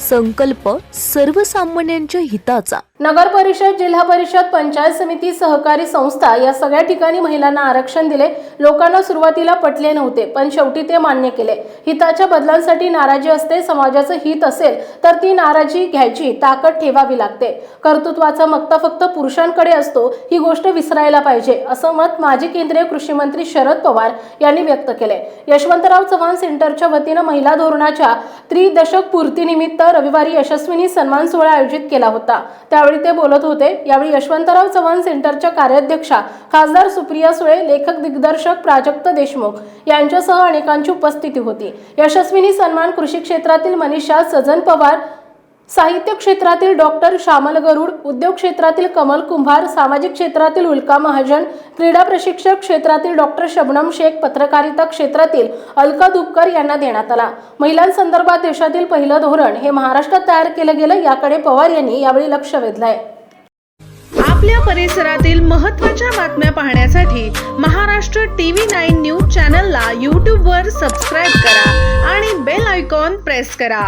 संकल्प सर्वसामान्यांच्या हिताचा. नगर परिषद जिल्हा परिषद पंचायत समिती सहकारी संस्था या सगळ्या ठिकाणी महिलांना आरक्षण दिले. लोकांना सुरुवातीला पटले नव्हते पण शेवटी ते मान्य केले. हिताच्या बदलांसाठी नाराजी असते समाजाचं हित असेल तर ती नाराजी घ्यायची ताकद ठेवावी लागते. कर्तृत्वाचा मक्ता फक्त पुरुषांकडे असतो ही गोष्ट विसरायला पाहिजे असं मत माजी केंद्रीय कृषी मंत्री शरद पवार यांनी व्यक्त केले. यशवंतराव चव्हाण सेंटरच्या वतीनं महिला धोरणाच्या त्रिदशक पूर्तीनिमित्त रविवारी यशस्विनी सन्मान सोहळा आयोजित केला होता. त्यावेळी ते बोलत होते यावेळी यशवंतराव चव्हाण सेंटरच्या कार्याध्यक्षा खासदार सुप्रिया सुळे लेखक दिग्दर्शक प्राजक्त देशमुख यांच्यासह अनेकांची उपस्थिती होती. यशस्विनी सन्मान कृषी क्षेत्रातील मनीषा सजन पवार साहित्य क्षेत्रातील डॉक्टर श्यामल गरुड उद्योग क्षेत्रातील कमल कुंभार सामाजिक क्षेत्रातील उल्का महाजन क्रीडा प्रशिक्षक क्षेत्रातील डॉक्टर शबनम शेख पत्रकारिता क्षेत्रातील अलका दुपकर यांना देण्यात आला. महिलांसंदर्भात देशातील पहिलं धोरण हे महाराष्ट्रात तयार केलं गेलं याकडे पवार यांनी यावेळी लक्ष वेधलंय. आपल्या परिसरातील महत्त्वाच्या बातम्या पाहण्यासाठी महाराष्ट्र टीव्ही नाईन न्यूज चॅनलला यूट्यूबवर सबस्क्राईब करा आणि बेल आयकॉन प्रेस करा.